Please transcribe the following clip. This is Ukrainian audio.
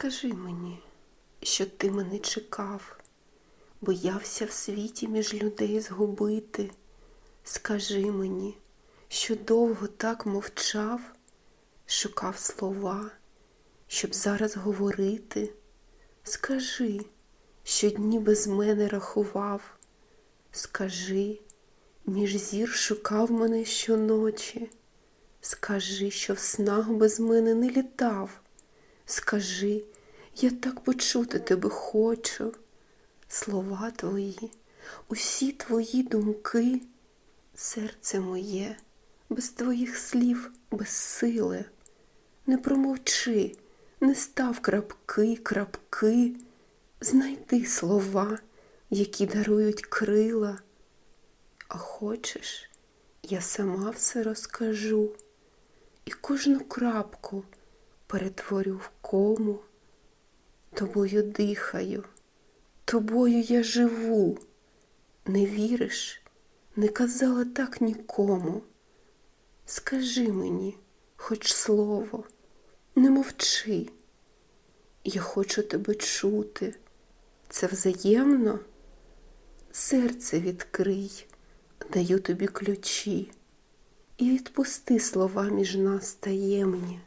Скажи мені, що ти мене чекав, боявся в світі між людей згубити. Скажи мені, що довго так мовчав, шукав слова, щоб зараз говорити. Скажи, що дні без мене рахував. Скажи, між зір шукав мене щоночі. Скажи, що в снах без мене не літав. Скажи, я так почути тебе хочу. Слова твої, усі твої думки, серце моє, без твоїх слів безсиле. Не промовчи, не став крапки, крапки, знайди слова, які дарують крила. А хочеш, я сама все розкажу і кожну крапку перетворю в кому. Тобою дихаю, тобою я живу. Не віриш, не казала так нікому. Скажи мені хоч слово, не мовчи. Я хочу тебе чути. Це взаємно? Серце відкрий, даю тобі ключі, і відпусти слова між нас таємні.